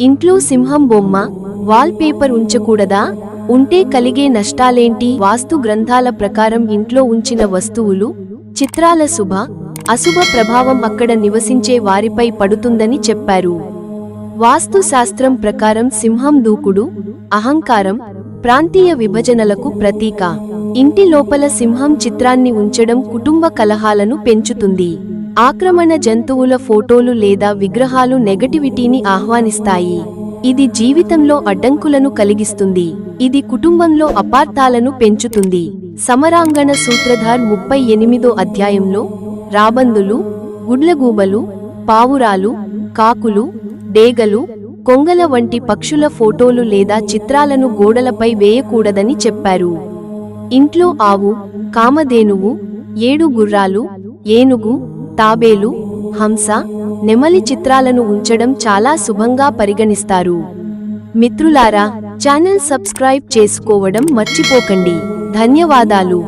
ఇంట్లో సింహం బొమ్మ వాల్ పేపర్ ఉంచకూడదా? ఉంటే కలిగే నష్టాలేంటి? వాస్తు గ్రంథాల ప్రకారం ఇంట్లో ఉంచిన వస్తువులు చిత్రాల శుభ అశుభ ప్రభావం అక్కడ నివసించే వారిపై పడుతుందని చెప్పారు. వాస్తు శాస్త్రం ప్రకారం సింహం దూకుడు అహంకారం ప్రాంతీయ విభజనలకు ప్రతీక. ఇంటి లోపల సింహం చిత్రాన్ని ఉంచడం కుటుంబ కలహాలను పెంచుతుంది. ఆక్రమణ జంతువుల ఫోటోలు లేదా విగ్రహాలు నెగటివిటీని ఆహ్వానిస్తాయి. ఇది జీవితంలో అడ్డంకులను కలిగిస్తుంది. ఇది కుటుంబంలో అపార్థాలను పెంచుతుంది. సమరాంగణ సూత్రధార్ ముప్పై ఎనిమిదో అధ్యాయంలో రాబందులు గుడ్లగూబలు పావురాలు కాకులు డేగలు కొంగల వంటి పక్షుల ఫోటోలు లేదా చిత్రాలను గోడలపై వేయకూడదని చెప్పారు. ఇంట్లో ఆవు కామధేనువు ఏడు గుర్రాలు ఏనుగు తాబేలు హంస నెమలి చిత్రాలను ఉంచడం చాలా శుభంగా పరిగణిస్తారు. మిత్రులారా ఛానల్ సబ్స్క్రైబ్ చేసుకోవడం మర్చిపోకండి. ధన్యవాదాలు.